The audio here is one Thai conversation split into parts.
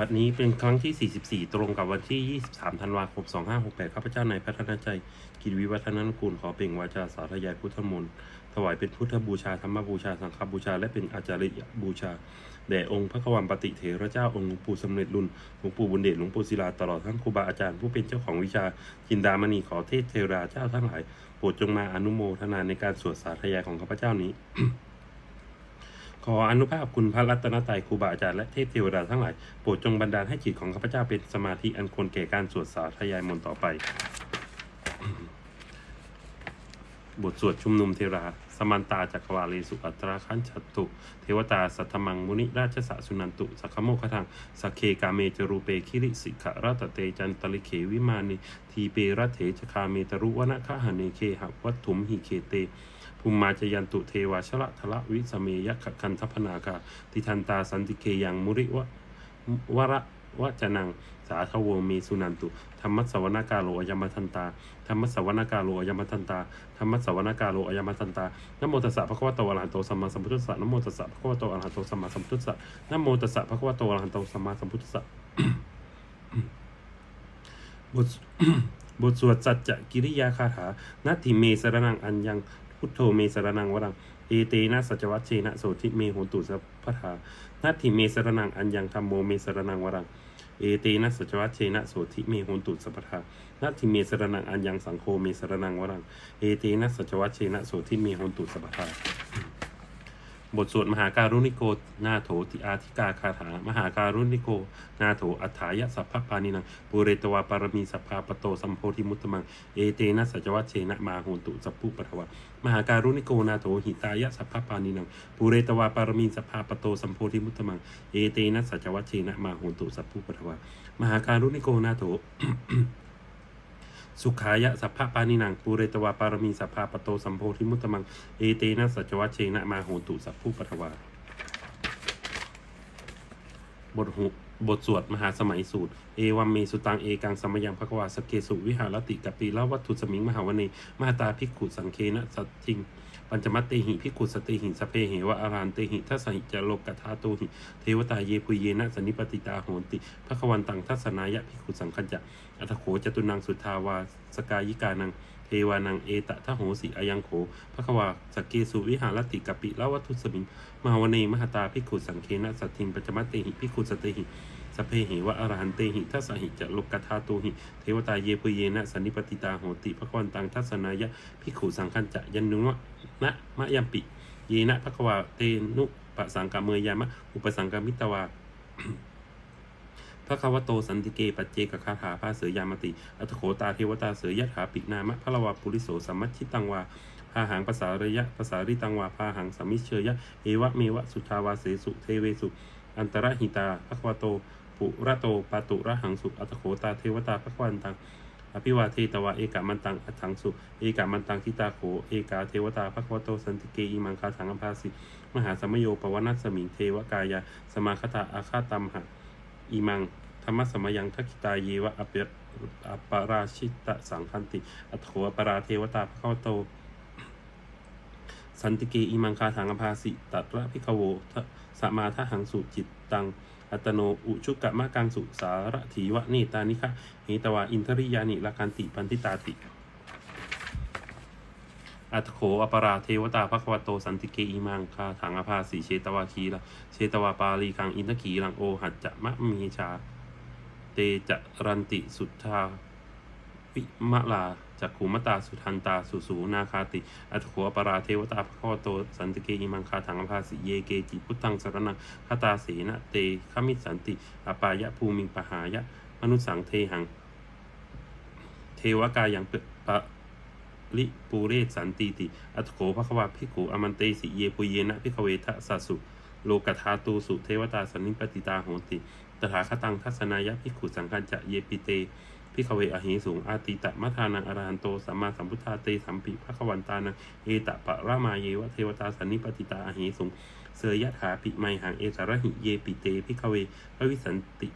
บัดนี้เป็นครั้งที่ 44 ตรงกับวันที่ 23 ธันวาคม 2568 ข้าพเจ้านายพัฒนาใจ กิจวิวัฒนกุลขอเปล่งวาจาสาธยายพุทธมนต์ ถวายเป็นพุทธบูชา ธรรมบูชา สังฆบูชา และเป็นอาจาริยบูชา แด่องค์พระกวันปฏิเถระเจ้า องค์หลวงปู่สำเร็จรุ่นหลวงปู่บุญเดช หลวงปู่ศิลา ตลอดทั้งครูบาอาจารย์ผู้เป็นเจ้าของวิชา จินดามณีขอเทพเทราเจ้าทั้งหลาย โปรดจงมาอนุโมทนาในการสวดสาธยายของข้าพเจ้านี้ ขออนุภาพคุณพระรัตนตรัยครูบาอาจารย์และเทพเทวดาทั้งหลาย โปรดจงบันดาลให้จิตของข้าพเจ้าเป็นสมาธิอันควรแก่การสวดสาธยายมนต์ต่อไป บทสวดชุมนุมเทรา สมันตาจักวาเลสุอัตราคันชัตตุ เทวตาสัทธมังมุนิราชสะสุนันตุ สักโมคทังสัเคกาเมจรูเปคิริสิกขรัตเตจันตลิเขวิมานิทีเปรัตเถจคาเมตรุวนะคหเนเคหวัตถุมหิเคเต ภูมิมาจยันตุเทวาชละทละวิสเมยขคันทพนากาติทันตาสันติเกยังมุริวะวระวะจนังสาทโวเมสุนันตุธรรมสวนากาโลอยมทันตาธรรมสวนากาโลอยมทันตาธรรมสวนากาโลอยมทันตานโมตัสสะภะคะวะโตอระหะโตสัมมาสัมพุทธัสสะนโมตัสสะภะคะวะโตอระหะโตสัมมาสัมพุทธัสสะนโมตัสสะภะคะวะโตอระหะโตสัมมาสัมพุทธัสสะบทบทสวดสัจจะกิริยาคาถานาทิเมสรนังอัญญังพุทโธเมสรนังวรังเอเตนะสัจวัชเชนะโสทิเมโหตุสัพพทานัตถิเมสรนังอัญญังธรรมโมเมสรนังวรังเอเตนะสัจวัชเชนะโสทิเมโหนตุสัพพทานาทิเมสรนังอัญญังสังโฆเมสรนังวรัง เอเตนะสัจวัชเชนะโสทิเมโหนตุสัพพทา บทสวดมหาการุณิโก นาโถติอาธิกาคาถา มหาการุณิโก นาโถอัฏฐายะสัพพปานินังปุเรตวาปารมีสัพพาปโตสัมโพธิมุตตมัง เอเตนะสัจวัชเชนะมาโหนตุสัพพุปะทวะมหาการุณิโกนาโถหิตายะสัพพปานินังปุเรตวาปารมีสัพพาปโตสัมโพธิมุตตมัง เอเตนะสัจวัชเชนะมาโหนตุสัพพุปะทวะมหาการุณิโกนาโถ สุขายะสัพพะปานินังปูเรตวาปารมีสัพพาปโตสัมโพธิมุตตมัง เอเตนะสัจวัชเชนะมาโหตุสัพพุปทวาบทหก บทสวดมหาสมัยสูตร เอวัมเมสุตัง เอกังสมยังภควาสเกสุวิหารติกปีละวัตถุสมิงมหาวเนมหาตาภิกขุสังเคนะสัตทิง ปัญจมัตเตหิภิกขุสเตหิสเพเหวะอารานเตหิทัสสหิจโลกทาโตหิเทวตาเยปุเยนะสนิปติตาโหติภควันตังทัศนายะภิกขุสังคัญจะอัตโขจตุนังสุทาวาสกายิกานัง เทวานังเอตะทะโหสิอายังโขภควาสกเกสุวิหารติกปิละวัตุสมิงมหาวเนมหาตาภิขุสังเคนะสัตทิงปัจมัตเตหิภิขุสเตหิสเพเหวะอรหันเตหิทัสหิจะโลกทาโตหิ เทวตาเยปุเยนะสันนิปติตาโหติภควันตังทัศนายะภิขุสังคัญจะยันนุวะนะมะยัมปิ เยนะภควาเตนุปสังกามเมยามะอุปสังกามิตวา พระคาวโตสันติเกปัจเจกคาถาภาเสยามติ อัตโขตาเทวตาเสยยถาปินามะพระลวาปุริโสสัมมัชชิตังวาพาหังภาษาระยะภาษาริตังวาพาหังสัมมิเชยยะเอวะเมวะสุทาวาเสสุเทเวสุ อันตรหิตาภควโตปุระโตปาตุระหังสุอัตโขตาเทวตาภควันตังอภิวาเทตวะเอกามันตังอัถังสุเอกามันตังทิตาโขเอกาเทวตาภควโตสันติเกอิมังคาถังอภาสิมหาสมโยปวนัสมิงเทวกายาสมาคตาอาคาตัมหะ อิมังธรรมสมยังทักขิตาเยวะอเปยอปราชิตะสังคันติ อัตโขอปราเทวตาภควโต สันติเกอิมังคาถังอภาสิตัตระพิกโวะสมาทหังสุจิตตัง อัตโนอุชุกกะมะกังสุสารถีวะเนตานิคะเหตวาอินทริยานิลากันติปันติตาติ อัตโขอปราเทวตาภควโตสันติเกอิมังคาถังอภาสีเชตวาคีละเชตวาปาลีคังอินทขีลังโอหัจจะมะมีชา เตจรันติสุทธาวิมะลาจักขุมตาสุทันตาสุสูนาคาติอัตโขอปราเทวตาภควโตสันติเกอิมังคาถังอภาสีเยเกจิพุทธังสรนังคตาเสนะเตขมิสันติอปายะภูมิงปหายะมนุสังเทหัง เทวกายังเปปะ ลิปูเรศสันติติ อัตโขภควาภิกขุอมันเตสิเยปุเยนะภิกเวทะสัสุ โลกธาตูสุเทวตาสันนิปติตาโหติ ตถาคตังทัศนายะภิกขุสังกัญจะเยปิเตภิขเวอหิสูงอาติตะมัทานังอรหันโตสัมมาสัมพุทธาเตสัมปิภควันตานังเอตะปะรามาเยวะเทวตาสันนิปติตาอหิสูงเสยยะถาปิไมหังเอสารหิเยปิเตภิขเวพระวิสันติ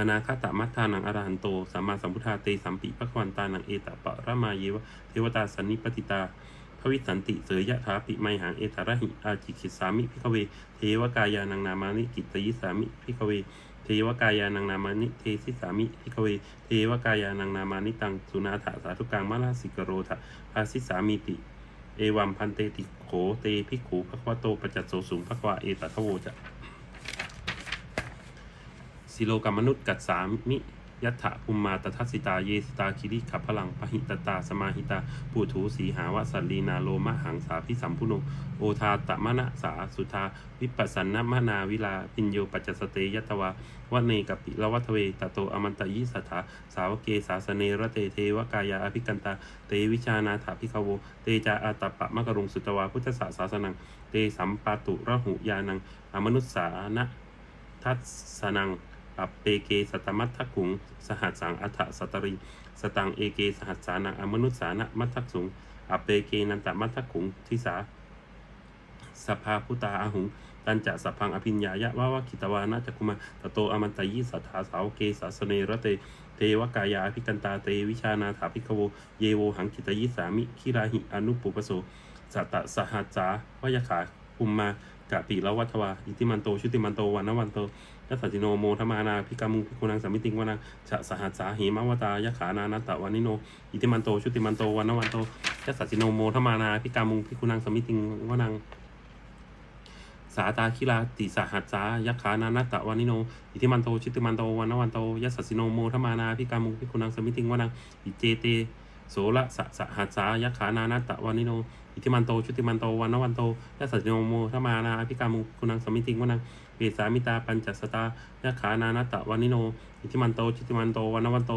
อนาคตมัทธานังอรหันโตสัมมาสัมพุทธาเตสัมปิภควันตานังเอตะปะระมาเยวะเทวตาสันนิปติตาพระวิสันติเสยยะถาปิไมหังเอตระหิอาจิกิสามิพิกเว เทวกายานังนามานิกิตยิสามิพิกเว เทวกายานังนามานิเทสิสามิพิกเว เทวกายานังนามานิตังสุนาถาสาธุกังมาลาสิกโรทะภาสิสามิติ เอวัมพันเตติโขเตพิกขูภควโตปจัจโสสุงภควาเอตทะโวจะ สิโลกรรมนุษย์กัดสามิยัตถะภูมิมาตทัสสิตาเยสตาคิริขับพลังปหิตตา สมาหิตาปูถูสีหาวสัลลีนาโลมะหังสาพิสัมพุโนโอทาตมะนะสาสุธาวิปัสสนมนาวิลาปิญโยปัจจสเตยัตวาวเนกปิละวัทเวตโตอมันตยิสัทธาสาวเกสาสเนระเตเทวกายาอภิกันตา เตวิชานาถาภิกขโว เตจาอาตปะมะกรุงสุตวาพุทธศาสาสนัง เตสัมปาตุระหุยานังอมนุสสานะทัสสนัง อัปเปเกสตมัตถคุง สหัสสังอัฏฐสตริสตังเอเกสหัสสานังอมนุสสานะมัทถสุงอัปเปเกนันตมัทถคุงทิสาสภาพุตาอาหุงตันจะสัพพังอภิญญายะวาวาคิตวานาจักุมาตโตอมันตยิสัทธาสาวเกสาสเนระเต เทวกายาอภิกันตาเตวิชานาถาภิกขโว เยโวหังกิตยิสามิคิราหิอนุปุปโสสัตสหัสสาวายขาภูมมากะปิละวัทวา อิติมันโตชุติมันโตวันนวันโต ยัสสติโนโมทมานาพิกามุงพิกุนังสัมมิติงวนังฉะสหัสสาหิมวตายะขานานัตตะวานิโน อิติมันโตชุติมันโตวันวันโตยัสสติโนโมทมานาพิกามุงพิกุนังสัมมิติงวนังสาตาคิลาติสหัสสายะขานานัตตะวานิโน อิติมันโตชุติมันโตวันวันโตยัสสติโนโมทมานาพิกามุงพิกุนังสัมมิติงวนังอิเจเตโสละสะสหัสสายะขานานัตตะวานิโน อิติมันโตชุติมันโตวันวันโตยัสสติโนโมทมานาพิกามุงพิกุนังสมมิติงวนัง เวสามิตาปัญจสตายะขานานัตตะวานิโนอิทิมันโตชิติมันโตวันนวันโต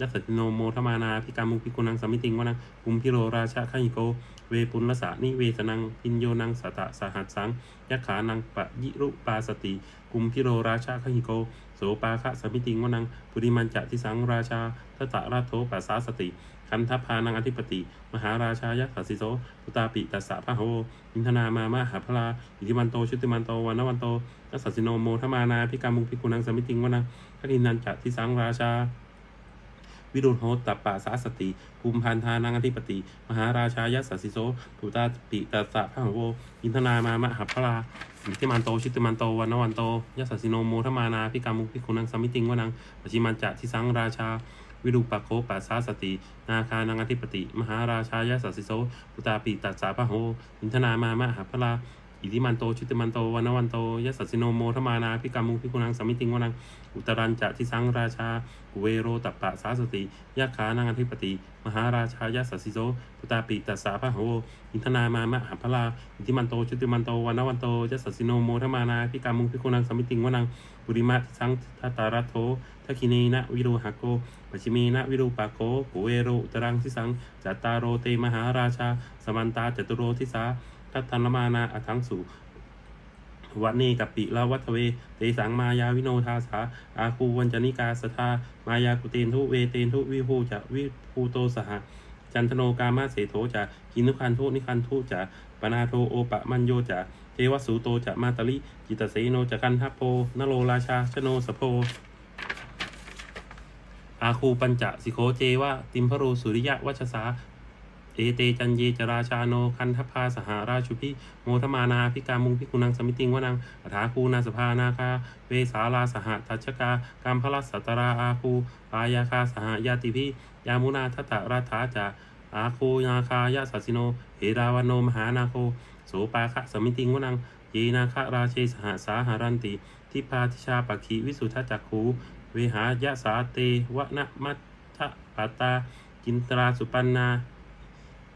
ยัสสติโนโมทมานาพิกามุพิกุนังสมิติงวนังกุมพิโรราชาขยิโก เวปุลลสานิเวสนังพินโยนังสตะสหัสสังยะขานังปะยิรุปาสติกุมพิโรราชาขยิโกโสปาคะสมิติงวนังปุริมันจะทิสังราชาทตะราโทปัสสาสติ คันทัพพานังอธิปติ มหาราชายะขัสสิโสตุตาปิตัสสะพะโหอินทนามามะหาพลาอิทิมันโตชุติมันโตวันนวันโตยัสสิโนโมทมานาพิกามุงพิกุนังสมิติงวนังคดินันจะทิสังราชาวิรุณโหตตปปาสาสติภูมิพันธานังอธิปติ มหาราชายะสัสสิโสปุตาปิตัสสะพะโวอินทนามามะหัพลาอิทิมันโตชิติมันโตวันนวันโตยัสสสิโนโมทมานาพิกามุพิกุนังสมิติงวนังปชิมันจะทิสังราชา วิรูปโคปัสสาสติ นาคานังอธิปติ มหาราชายะสัสสิโสปุตตาปิตัสสาพะโหอินทนามามะหัพพลา อิทิมันโตชิติมันโตวันนวันโตยัสสสิโนโมทมานาพิกามุพิกุนังสมิติงวนังอุตรันจะทิสังราชากุเวโรตัปปะสาสติยะขานังอธิปติมหาราชายะสัสสิโสปุตาปิตัสสะพะโหอินทนามามะหัพพลาอิทิมันโตชุติมันโตวันนวันโตยัสสสิโนโมทมานาพิกามุพิกุนังสมิติงวนังปุริมาทิสังทัตตารัโถทักขิเนนะวิโรหะโกปัจฉิเมนะวิรูปโกกุเวโรอุตรังทิสังจัตตารโรเตมหาราชาสมันตาจตุโรทิสา ทัตทันละมานาอทังสุวัดเนกับปิละวัตเวเตสังมายาวิโนทาสาอาคูวันจนิกาสทามายากุเตนทุเวเตนทุวิภูจะวิภูโตสหจันทโนกามาเสโทจะกินุคันทุนิคันทุจะปนาโทโอปะมัญโยจะเทวสูโตจะมาตลิจิตเสโนจะกันทัพโพนโรราชาชโนสโพอาคูปัญจสิโคเจวะติมพรูสุริยะวัชสา เอเตจันเยจราชาโนคันทพาสหราชุพิโมทมานาพิกามุงพิกุนังสมิติงวนังอัฐาคูนาสภานาคาเวสาลาสหทัชกากามพลัสสตราอาคูปายาคาสหยาติพิยามุนาทัตราธาจาอาคูนาคายาสัสิโนเฮราวโนมหานาโคโสปาคะสมิติงวนังเยนาคะราเชสหสาหารันติทิพาทิชาปักขีวิสุทธจักขูเวหายะสาเตวะนะมัทธปตตากินตราสุปันนา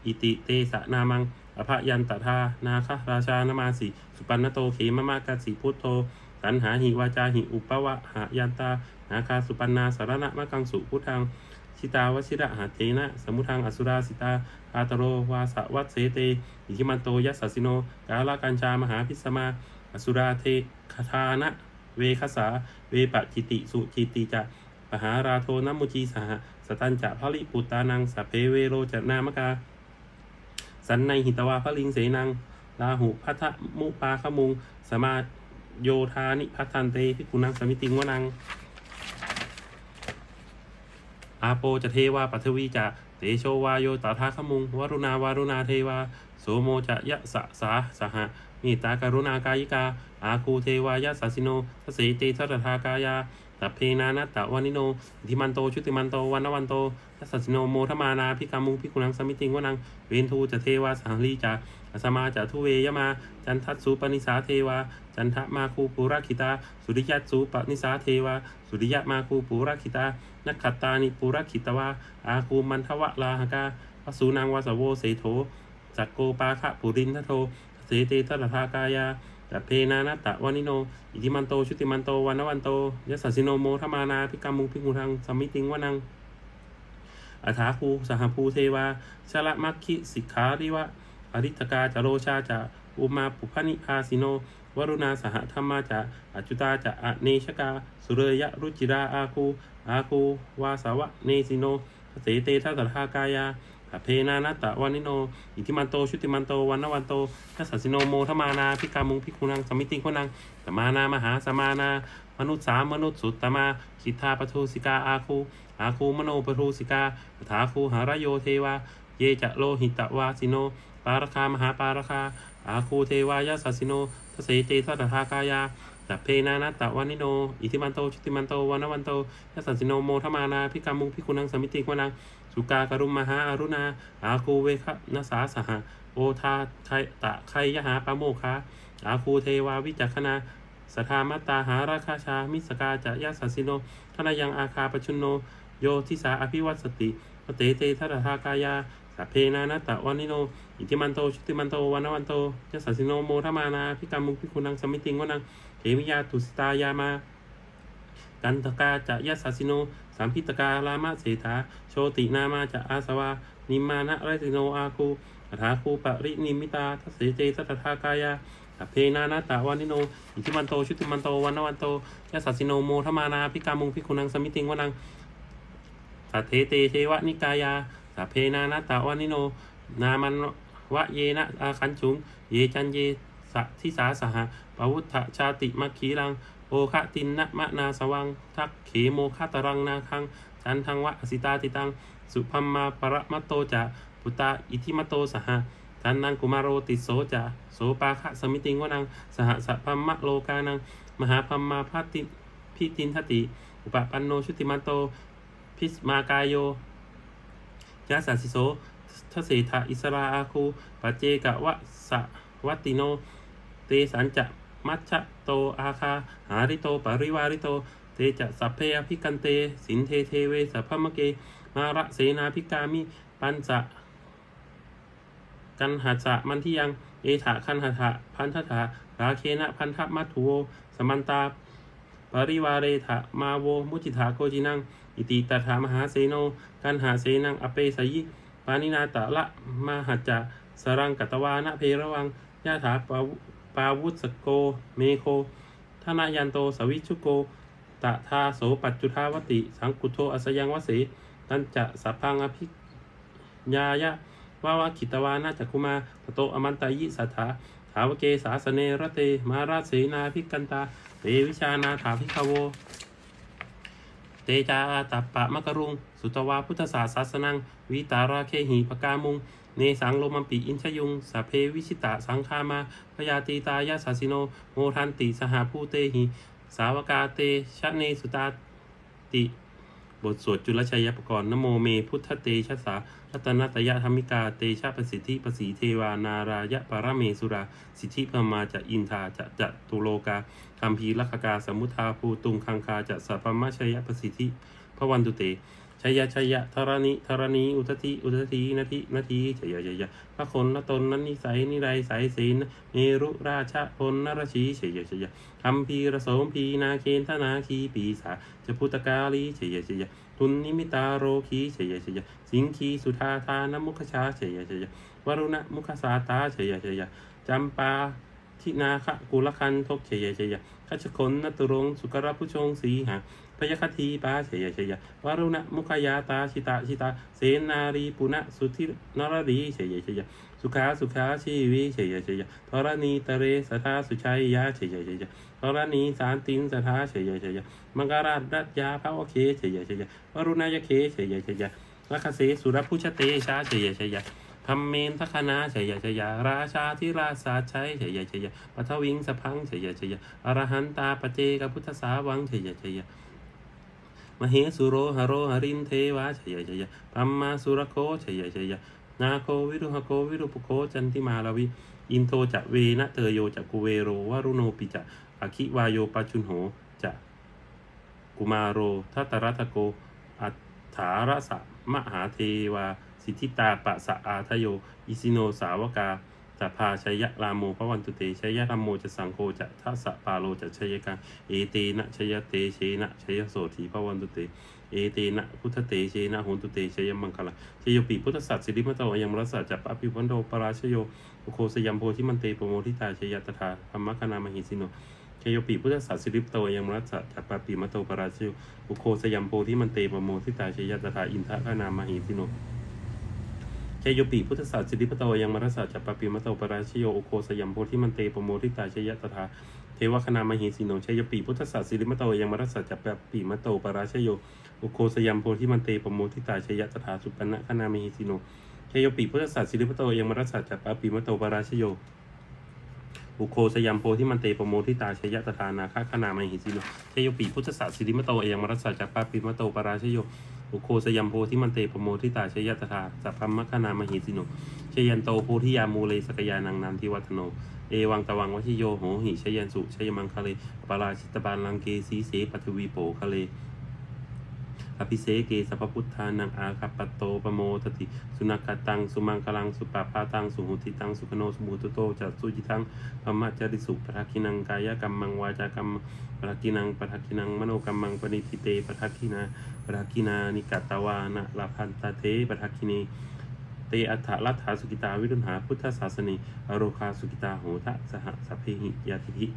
อิติเตสะนามังอภยันตทานาคราชานมาสิสุปันนโตเขมมากาสิพุทโธสันหาหิวาจาหิอุปวะหายันตานาคาสุปันนาสารณะมะกังสุพุทธังชิตาวชิระหาเทนะสมุทังอสุราสิตาอาตโรวาสวัตเสเตอิทิมันโตยัสสสิโนกาลกัญชามหาพิสมาอสุราเทคทานะเวคสาเวปะจิติสุจิติจะปหาราโทนมุจีสหสตันจะพลิปุตตานังสเพเวโรจนามกา สันในหิตวาพลิงเสนังลาหุพัทธมุปาขมุง สมาโยธานิพัทันเตพิกุนังสมิติงวนัง อาโปจะเทวาปัทวีจะเตโชวาโยตถาขมุงวรุณาวารุณาเทวาโสโมจะยะสะสาสหะมตตากรุณากายิกา อาคูเทวายะสัสิโนทเสเตทัตถากายา ตัพเพนานัตตะวานิโนอิทิมันโตชุติมันโตวันนวันโตทัสสิโนโมทมานาพิกามุงพิกุนังสมิติงวนังเวนทูจะเทวาสังลีจาอสมาจะทุเวยมา จันทัสสุปนิสาเทวา จันทมาคูปุระคิตา สุริยัตสุปนิสาเทวา สุริยะมาคูปุระคิตานักขัตานิปุระคิตวาอาคูมันทวะลาหกาวสูนางวาสโวเสโถจักโกปาคะปุรินทโทเสเตทัตถากายา ตเพนานัตะวานิโน อิทิมันโต ชุติมันโตวันนวันโตยัสสสิโนโมทมานาพิกามุงพิกุทังสมมิติงวานังอัฐาภูสหภูเทวาชละมัคคิสิกขาริวะอริตกาจโรชาจะอุมาปุพนิพาสิโนวรุณาสหธรรมาจะอจุตาจะอเนชกา สุเรยะรุจิราอาคูอาคูวาสาวะเนสิโนเสเตทัตถากายา เพนานัตตะวานิโน อิทิมันโต ชุติมันโต วันนวันโตทัสสิโนโมทมานา พิกามุงพิคุนังสมิติงคนนังสมานามหาสมานามนุษย์สามมนุษย์สุตตมาคิทาปทุสิกาอาคูอาคูมโนปทุสิกาถาคูหารโยเทวา เยจะโลหิตวาสิโน ปารคามหาปารคาอาคูเทวายาสัสสิโนทเสเตทัตถากายา ตัพเพนานัตตะวานิโน อิทิมันโต ชุติมันโตวันวันโตยัสสัสสิโนโมทมานาพิกามุงพิคุนังสมิติกวนัง สุกากรุมมหาอารุณา อาคูเวคะนสาสหะโอทาไทตะไคยหาปะโมคาอาคูเทวาวิจักขณาสทามัตตาหาราคาชา มิสกาจะยาสัสสิโนทนายังอาคาปชุนโน โยทิสาอภิวัตสติปเตเตทัตถากายาสัพเพนานัตตะวานิโน อิทิมันโต ชุติมันโตวันวันโตยัสสัสสิโนโมทมานาพิกามุงพิคุนังสมิติงวนัง เขมิยาตุสตายามากันตกาจะยัสสสิโน สามพิตการามะเสถาโชตินามาจะอาสวา นิมานะไรสิโนอาคูอัฐาคูปรินิมิตาทัสเสจสัตถากายาสัพเพนานาตะวานิโน อิทิมันโต ชุติมันโต วันนวันโตยัสสสิโนโมทมานาพิกามุงพิคุนังสมิติงวนังสัทเทเตเทวนิกายาสัพเพนานาตาวานิโน นามันวะเยนะอาคันจุง เยจันเย สทิสาสหะปวุฒชาติมัคคีรัง โอคะตินนะมะนาสวัง ทักเขโมคาตรังนาคัง จันทังวะอสิตาติตัง สุพัมมาปรมัตโตจะปุตตาอิทิมตโตสหะทันนังกุมารโรติโสจะโสปาคะสมิติงวนัง สหสัพพัมมะโลกานัง มหาพัมมาพัติพิตินทติ อุปปันโนชุติมันโต พิสมากายโยยะสัสสิโสทเสถาอิสราอาคูปเจกะวะสะวัตติโน เตสันจะมัชชะโตอาคา หาริโตปริวาริโต เตจะสัพเพอภิกันเต สินเทเทเวสัพพมะเก มาระเสนาภิกามิ ปัญจะกันหัสะมันที่ยัง เอถาคันหัถะพันธถาราเคนะพันธมัตถุโว สมันตา ปริวาเรถะมาโว มุจิถาโกจินัง อิติตถามหาเสโน กันหาเสนัง อเปสยิปานินาตะละ มหัจจะสรังกัตวานะเพระวังยะถาปว ปาวุสโก เมโคทนายันโต สวิชุโก ตะทาโสปัจจุทาวติ สังกุโทอสยังวเสตันจะสัพพังอภิญายะวาวาคิตวานาจักคุมาตโตอมันตายิสัทธาถาวเกสาสเนรเต มาราเสนาภิกันตาเตวิชานาถาภิกขโว เตจาอาตัปปะมะกรุง สุตวาพุทธศาสสนัง วิตาราเคหิปกามุง เนสังโลมัมปิอินชยุงสัพเพวิชิตะสังคามาพยาตีตายาสาสิโน โมทันติสหภูเตหิ สาวกาเตชะเนสุตาติ บทสวดจุลชัยปกรณ์นโมเม พุทธเตชะสารัตนตยธรรมิกาเตชะประสิทธิประสีเทวานารายะปรเมสุรา สิทธิพมาจะอินทาจะจะตุโลกาคัมภีลักกาสมุทาภูตุงคังคาจะสัพพมะชยประสิทธิพระวันตุเต ชยชยะธรณิธรณีอุทธิอุทธินาทีนาทีชยชยะพระคนนตนนั้นนิสัยนิไรสายศีลเมรุราชพลนรชีชยชยะคัมภีรโสมพีนาเคนธนาคีปีสาจะพุทธกาลีชยชยะทุนนิมิตาโรคีเฉยเฉยสิงคีสุธาทานมุขชาเฉยเฉยวรุณมุขสาตาเฉยเฉยจำปาทินาคะกุลคันทกเฉยเฉย คัชคนนตุรงสุกรพุชงสีหาพยคทีปาเฉยเฉยวรุณมุขยาตาชิตาชิตา เสนารีปุณะสุธินรดีเฉยเฉยสุขาสุขาชีวิเฉยเฉยธรณีตเรสทาสุชัยยาเฉยเฉยธรณีสารตินสทาเฉยเฉยมังกราชรัตยาพระโอเคเฉยเฉยวรุณายเคเฉยเฉยลัคเสสุรพุชเตชาเฉยเฉย ธรรมเมนทคณาชัยชัยราชาธิราชาชัยชัยชัยปัทวิงสพังชัยชัยอรหันตาปเจกพุทธสาวังชัยชัยมเหสุโรหโรหรินเทวาชัยชัยปัมมาสุรโคชัยชัยนาโควิรุหโควิรุปโคจันติมาลาวิอินโทจะเวนะเตโยจะกุเวโรวารุโนปิจะอคิวายโยปัจจุนโหจะกุมาโรทัตตรัตโกอัฏฐารสะ มหาเทวา สิทธิตาปะสะอาทโย อิสิโนสาวกาจะพาชัยะรามโมพระวันตุเตชัยะรามโมจะสังโฆจะทัสสะปาโลจะชัยกังเอเตนะชัยเตเชนะชัยโสถีพระวันตุเตเอเตนะพุทธเตเชนะโหนตุเตชัยมังคลาชโยปิพุทธสัตว์สิริมตโตยังมรสสัจจะปะปิวันโดปราชโยโคสยัมโพธิมันเตปโมทิตาชยตถาธรรมคณามหิสิโน ชโยปิพุทธศาสิริปโตยังมรัสสะจัปปาปิมโตปราชิวอุโคสยัมโพธิมันเตปโมทิตาชยตถาอินทะขนามหิสิโนชโยปิพุทธศาสิริปโตยังมรัสสะจัปปาปิมโตปราชิโยอุโคสยัมโพธิมันเตปโมทิตาชยตถาเทวคณามหิสิโนชยปิพุทธศาสิริมโตยังมรัสสะจัปปาปิมโตปราชโยอุโคสยัมโพธิมันเตปโมทิตาชยตถาสุปนะคณามหิสิโนชโยปิพุทธศาสิริปโตยังมรัสสะจัปปาปิมโตปราชโย บุโคสยัมโพที่มันเตปโมทิตาชยะตถานาคาขนามหิสิโนชโยปิพุทธศาสสิริมโตเอยงมรัสสะจัปปาปิมโตปราชโยบุโคสยัมโพที่มันเตปโมทิตาชยะตถาสัพพมคณามหิสิโนชยันโตโพธิยามูเลสกยานังนามทิวัฒโนเอวังตะวังวชิโยโหหิชยันสุชยมังคะเลปราชิตบาลลังเกสีเสปัทวีโปคะเล อภิเสเกสัพพุทธานังอาคัปโตปโมทติ สุนักตัง สุมังคลัง สุปปาตัง สุหุติตัง สุขโนสมุตโต จัตสุจิตังธรรมจริสุปทักขินังกายกรรมังวาจากรรมปทักขินังปทักขินังมโนกรรมังปณิทิเตปทักขินาปทักขินานิกตวานะลาพันตาเตปทักขิเนเตอัฏฐลัทธาสุกิตาวิรุณหาพุทธศาสนีอโรคาสุกิตาโหทะสหสัพเพหิยาทิธิ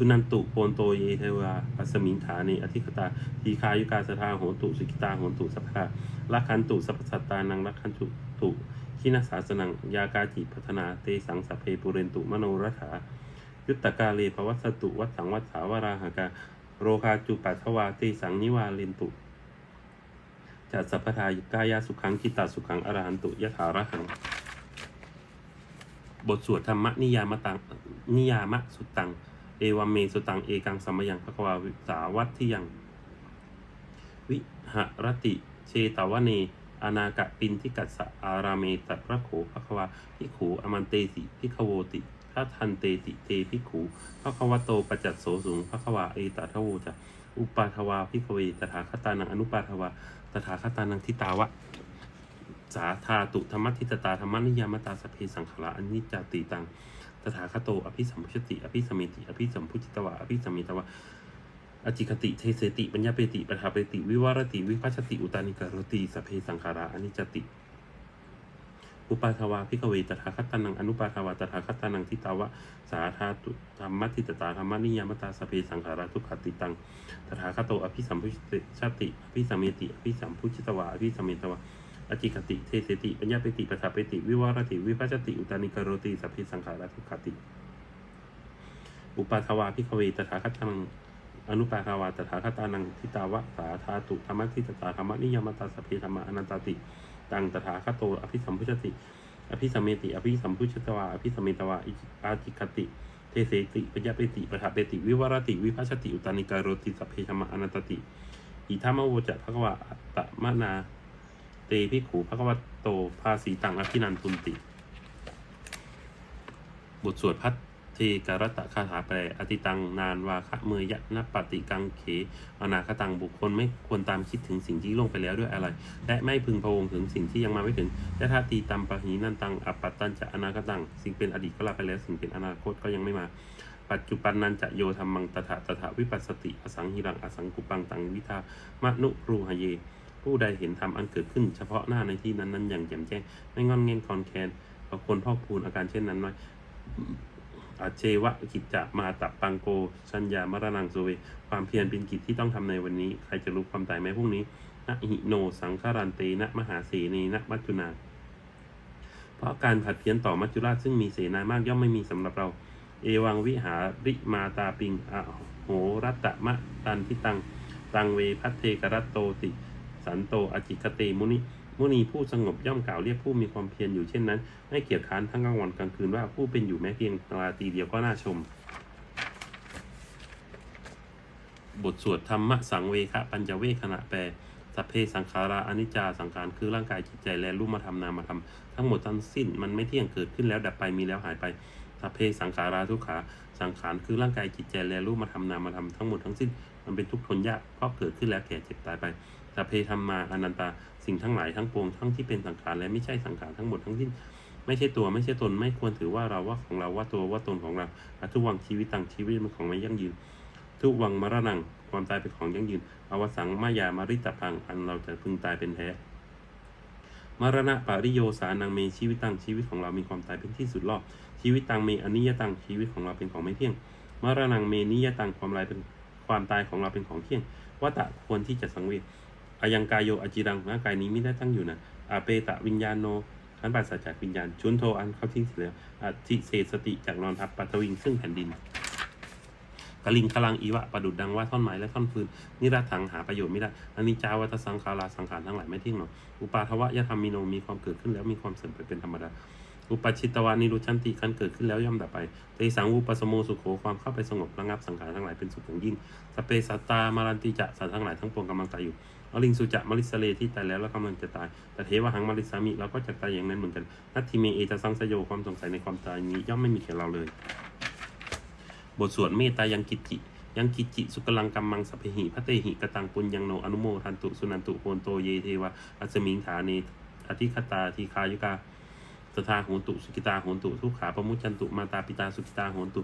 สุนันตุโปนโตเยเทวาปัสมิงฐาเนอธิคตาทีคายุกาสทาโหตุสุกิตาโหตุสัพพะลักขันตุสัพสัตตานังลักขันตุตุขีนาสาสนังยากาจิพัฒนาเตสังสัพเพปุเรนตุมโนรัฐายุตตกาเลภวัสตุวัสังวัสาวราหากาโรคาจุปัทวาเตสังนิวาเลนตุจัดสัพพทายกายาสุขังกิตาสุขังอรหันตุยถาระหัง บทสวดธรรมนิยามตังนิยามะสุตัง เอวัมเมสุตังเอกังสัมมยังภควาวิสาวัตที่ยัง วิหรติเชตวเนอนากะปินทิกัสสะอารามตัพระโขภควาพิขูอมันเตสิพิขโวติทัทันเตติเตพิขูภควโตประจัตโสสุงภควาเอตทะโวจะอุปาทวาพิขเวตถาคตานังอนุปาทวาตถาคตานังทิตาวะสาธาตุธรรมทิตตาธรรมนิยามตาสเพสังขารอนิจจติตัง ตถาคโต อภิสัมพุชติ อภิสมเมติ อภิสัมพุจิตวะ อภิสัมมิตวะ อจิคติ เทเสติ ปัญญาเปติ ปทาเปติ วิวารติ วิพัชติ อุตานิกรติสเพสังขาราอนิจติ อุปาทวาพิกเวตถาคตานัง อนุปาทวาตถาคตานังทิตาวะ สาธาตุธรรมทิตตาธรรมนิยามตาสเพสังขาราทุกขติตัง ตถาคโต อภิสัมพุชติ อภิสัมเมติ อภิสัมพุจิตวะ อภิสัมมิตวะ อจิคติ เทเสติ ปัญญาเปติปทาเปติ วิวารติ วิพัชติ อุตานิกรติ สัพเพสังขาราทุกขติ อุปาทวาพิกเวตถาคตัง อนุปาทวาตถาคตานัง ทิตาวะสาธาตุธรรมทิตตาธรรมนิยมตาสพเพธรรมอนันตติ ตังตถาคโต อภิสัมพุชติ อภิสัมเมติ อภิสัมพุชตวา อภิสัมเมตวาอาจิคติ เทเสติปัญญาเปติปทาเปติ วิวารติ วิพัชติ อุตานิกรติ สัพเพธรรมอนันตติอิทัมโวจะภควาอัตตมนา เตพิขูภควโตภาสีตังอภินันทุนติ บทสวดพัทเทการตะคาถาแปลอติตังนานวาคะเมยยะนปฏิกังเข อนาคตังบุคคลไม่ควรตามคิดถึงสิ่งที่ล่วงไปแล้วด้วยอะไร และไม่พึงพะวงถึงสิ่งที่ยังมาไม่ถึงและถ้าตีตัมปะหีนันตังอัปปัตตันจะอนาคตัง สิ่งเป็นอดีตก็ลาไปแล้ว สิ่งเป็นอนาคตก็ยังไม่มาปัจจุบันนันจะโยธรรมังตถาตถาวิปัสสติ อสังหิรัง อสังกุปังตังวิทามะนุรูหเย ผู้ใดเห็นธรรมอันเกิดขึ้นเฉพาะหน้าในที่นั้นนั้นอย่างแจ่มแจ้ง ไม่งอนเง่นคอนแคนเอาคนพอกพูนอาการเช่นนั้นน้อยอาเจวะกิจจะมาตับปังโก ชัญญามรณังโซเว ความเพียรเป็นกิจที่ต้องทำในวันนี้ ใครจะรู้ความตายไหมพรุ่งนี้นะหิโนสังฆารันเตนะมหาเสนีนะมัจจุนา เพราะการผัดเพี้ยนต่อมัจจุราชซึ่งมีเสนามากย่อมไม่มีสำหรับเรา เอวังวิหาริมาตาปิงอะโหรัตตะมะตันทิตัง ตังเวพัทเทกรัตโตติ สันโตอจิคเตมุนิมุนีผู้สงบย่อมกล่าวเรียกผู้มีความเพียรอยู่เช่นนั้น ไม่เกียจค้านทั้งกลางวันกลางคืนว่าผู้เป็นอยู่แม้เพียงราตรีเดียวก็น่าชม บทสวดธรรมะสังเวคะปัญจเวคขณะแปลสัพเพสังขาราอนิจจาสังขารคือร่างกายจิตใจและรูปธรรมนามธรรมทั้งหมดทั้งสิ้นมันไม่เที่ยงเกิดขึ้นแล้วดับไปมีแล้วหายไปสัพเพสังขาราทุกขา สังขารคือร่างกายจิตใจและรูปธรรมนามธรรมทั้งหมดทั้งสิ้น มันเป็นทุกข์ทนยากเพราะเกิดขึ้นแล้วแก่เจ็บตายไปสัพเพธรรมาอนันตาสิ่งทั้งหลายทั้งปวงทั้งที่เป็นสังขารและไม่ใช่สังขารทั้งหมดทั้งสิ้น ไม่ใช่ตัวไม่ใช่ตนไม่ควรถือว่าเราว่าของเราว่าตัวว่าตนของเราอทุกวังชีวิตต่างชีวิตมันของไม่ยั่งยืน ทุกวังมรณงความตายเป็นของยั่งยืน อวสังมายามาริตพังอันเราจะพึงตายเป็นแท้มรณะปาริโยสานังเมชีวิตตังชีวิตของเรามีความตายเป็นที่สุดรอบ ชีวิตตังเมอนิยตังชีวิตของเราเป็นของไม่เที่ยงมรณังเมนิยตังความลายเป็นความตายของเราเป็นของเที่ยงวัตตะควรที่จะสังเวชอายังกายโยอจิรังร่างกายนี้ไม่ได้ตั้งอยู่นะอาเปตะวิญญาณโนอันปราศจากวิญญาณชุนโทอันเข้าทิ้งเสียแล้วอธิเศสติจากนอนทับปัตตวิงซึ่งแผ่นดินกลิงพลังอีวะประดุดดังว่าท่อนไม้และท่อนฟืนนิรัตถังหาประโยชน์ไม่ได้อนิจจาวัตสังขาราสังขารทั้งหลายไม่เที่ยงหรอกอุปาทวะยธรรมมิโนมีความเกิดขึ้นแล้วมีความเสื่อมไปเป็นธรรมดา อุปชิตวานิรุชันติการเกิดขึ้นแล้วย่อมดับไปเตสังวุปสมโมสุโขความเข้าไปสงบระงับสังขารทั้งหลายเป็นสุขอย่างยิ่งสเปสัตตามารันติจะสัตว์ทั้งหลายทั้งปวงกำลังตายอยู่อลิงสุจะมริสเลที่ตายแล้วแล้วกำลังจะตาย แต่เทวหังมริสามิเราก็จะตายอย่างนั้นเหมือนกันนัตทิเมเอจะสังสยโยความสงสัยในความตายนี้ย่อมไม่มีแก่เราเลย บทสวดเมตตายังกิจจิยังกิจิสุกลังกัมมังสัพเพหิพระเตหิกตังปุญญังโนอนุโมทันตุสุนันตุโหนโตเยเทวะอัสมิงฐาเนอธิคตาทีคายุกา สทาโหนตุสุกิตาโหนตุทุกขาปมุจันตุมาตาปิตาสุกิตาโหนตุ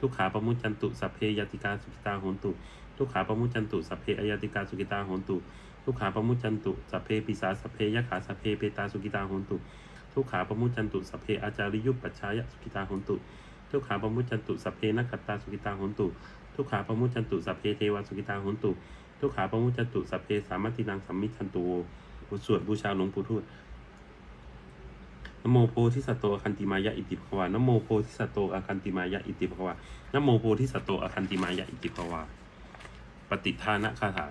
ทุกขาปมุจันตุสัพเพยติกาสุกิตาโหนตุทุกขาปมุจันตุสัพเพอยติกาสุกิตาโหนตุทุกขาปมุจันตุสัพเพปิสาสัพเพยขาสัพเพเปตาสุกิตาโหนตุทุกขาปมุจันตุสัพเพอาจาริยุปปัชชายสุกิตาโหนตุทุกขาปมุจันตุสัพเพนักตาสุกิตาโหนตุทุกขาปมุจันตุสัพเพเทวาสุกิตาโหนตุทุกขาปมุจันตุสัพเพสามัตินังสัมมิทันตุโวบทสวดบูชาหลวงปู่ทวด นโมโพธิสัตโตอคันติมายะอิติภวานโมโพธิสัตโตอคันติมายะอิติภวานโมโพธิสัตโตอคันติมายะอิติภวาปฏิทานะคาถา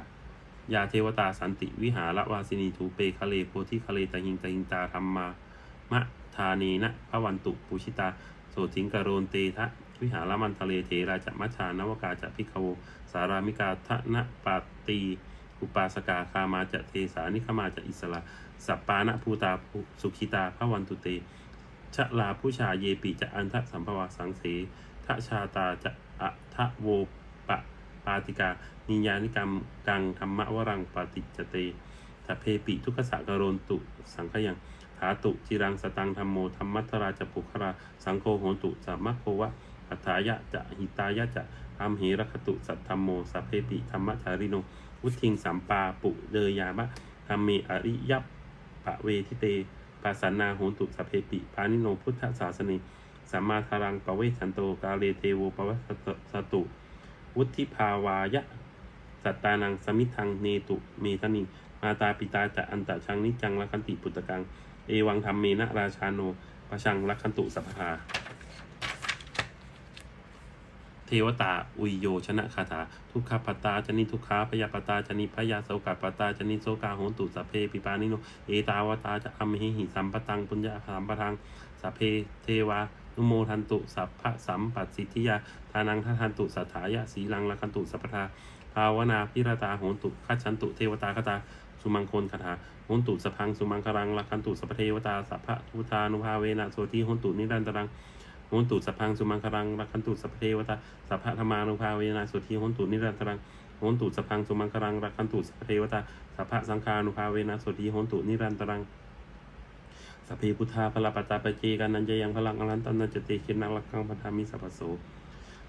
ยาเทวตาสันติวิหารวาสินีทูเปคะเลโพธิคะเลตะหิงตะหิงตาธรรมามะทาเนนะพระวันตุปุชิตาโสทิงกโรนเตทะวิหารมันทะเลเทราจะมัชานวกาจะพิกโวสารามิกาทะนะปาตีอุปาสกาคามาจะเทสานิคมาจะอิสระ สัปปานะภูตาสุขิตาพระวันตุเตชะลาผู้ชาเยปิจะอันทะสัมภวาสังเสทะชาตาจะอะทะโวปะปาติกา นิยานิกรรมกังธรรมวรังปาติจเตสัพเพปิทุกขสะกโรนตุสังขยังถาตุจิรังสตังธรรมโมธรรมัทราจะปุครา สังโฆโหตุสัมมะโควะปัฏายะจะหิตายะจะอัมเหรคตุสัทธรรมโมสัพเพปิธรรมชาริโนวุทิงสัมปาปุเดยามะธรรมเมอริยัป ปะเวทิเตปัสันนาโหตุสัพเพปิปานิโนพุทธศาสนิสัมมาทารังปะเวชันโตกาเลเทโวปวัสสตุ วุฒิภาวายะ สัตตานังสมิทังเนตุเมทนิมาตาปิตาจะอันตะชังนิจังลักขันติปุตตะกัง เอวังธรรมเมนะราชาโนปะชังลักขันตุสัพพา เทวตาอุยโยชนะคาถา ทุกขปตาจนิทุกขาพยาปตาจนิพยาโสกปตาจนิโสกาโหตุสัเพปิปานิโนเอตาวตาจะอัมหิหิสัมปตังปุญญาสัมปทังสัเพเทวานุโมทันตุสัพพะสัมปัสสิทธิยาทานังทัทันตุสัทธายะสีลังละคันตุสัพทาภาวนาพิรตาโหตุคัจฉันตุเทวตาคตาสุมังคลคาถาโหนตุสพังสุมังคลังละคันตุสัพเทวตาสัพพะทุธานุภาเวนะโสติโหนตุนิรันตรัง หนตุสพังสุมังคลังละคันตุสัพเทวตาสัพพะธรรมานุภาเวนะโสติโหนตุนิรันตรังโหนตุสพังสุมังคลังละคันตุสัพเทวตาสัพพะสังฆานุภาเวนะโสติโหนตุนิรันตรังสัพเพพุทธาพลปตตาปเจกันันจะยังพลังอรันตันนันจะเตเคินังลักขังพันธามิสัพพโส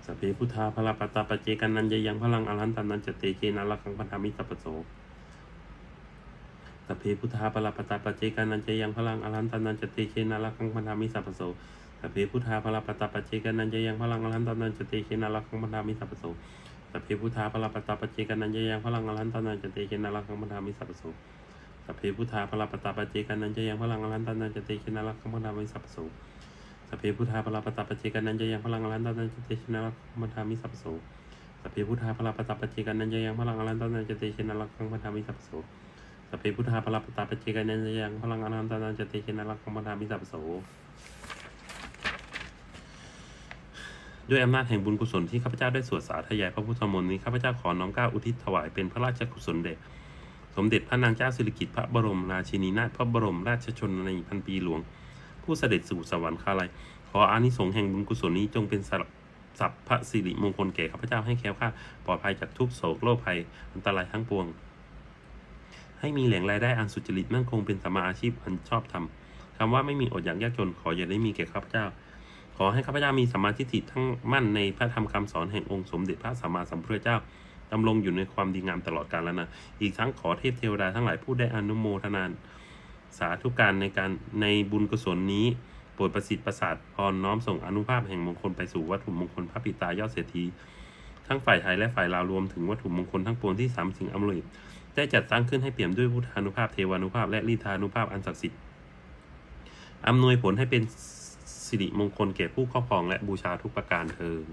สัพเพพุทธาพลปตตาปเจกันันจะยังพลังอรันตันนันจะเตเคินังลักขังพันธามิสัพพโสสัพเพพุทธาพลปตตาปเจกันันจะยังพลังอรันตันนันจะเตเคินังลักขังพันธามิสัพพโส สัพเพพุทธาพลปตตาปเจกันันจะยังพลังอรหันตันันจะเตเคินังลักขังพันธามิสัพพโสสัพเพพุทธาพลปตตาปเจกันันจะยังพลังอรหันตันันจะเตเคินังลักขังพันธามิสัพพโสสัพเพพุทธาพลปตตาปเจกันันจะยังพลังอรหันตันันจะเตชินารักขมนามิสัพพโสสัพเพพุทธาพลปตตาปเจกันันจะยังพลังอรหันตันันจะเตชินารักขมนามิสัพพโสสัพเพพุทธาพลปตตาปเจกันันจะยังพลังอรหันตันันจะเตชินารักขมนามิสัพพโสสัสัพเพพุทธาพระปตตาปเจกันยันยังพลังอนันตานันจเตเจนะรักขมนามิสัพพโส ด้วยอำนาจแห่งบุญกุศลที่ข้าพเจ้าได้สวดสาธยายพระพุทธมนต์นี้ข้าพเจ้าขอน้อมเกล้าอุทิศถวายเป็นพระราชกุศลแด่สมเด็จพระนางเจ้าสิริกิติ์พระบรมราชินีนาถพระบรมราชชนนีพันปีหลวง ผู้เสด็จสู่สวรรคาลัย ขออานิสงส์แห่งบุญกุศลนี้จงเป็นสัพพะสิริมงคลแก่ข้าพเจ้าให้แคล้วคลาดปลอดภัยจากทุกโศกโรคภัยอันตรายทั้งปวง ให้มีแหล่งรายได้อันสุจริตมั่นคงเป็นสมมาอาชีพอันชอบธรรมคำว่าไม่มีอดอยากยากจนขออย่าได้มีแก่ข้าพเจ้า ขอให้ข้าพเจ้ามีสัมมาทิฏฐิทั้งมั่นในพระธรรมคำสอนแห่งองค์สมเด็จพระสัมมาสัมพุทธเจ้าดำรงอยู่ในความดีงามตลอดกาลแล้วนะ อีกทั้งขอเทพเทวดาทั้งหลายผู้ได้อนุโมทนาสาธุการในการในบุญกุศลนี้โปรดประสิทธิ์ประสาทพรน้อมส่งอนุภาพแห่งมงคลไปสู่วัตถุมงคลพระปิตายอดเศรษฐีทั้งฝ่ายไทยและฝ่ายลาวรวมถึงวัตถุมงคลทั้งปวงที่สามสิ่งอำนวยได้จัดสร้างขึ้นให้เปี่ยมด้วยพุทธานุภาพเทวานุภาพและลีธานุภาพอันศักดิ์สิทธิ์อำนวยผลให้เป็น สิริมงคลเก่ผู้ครอบครองและบูชาทุกประการเทอญ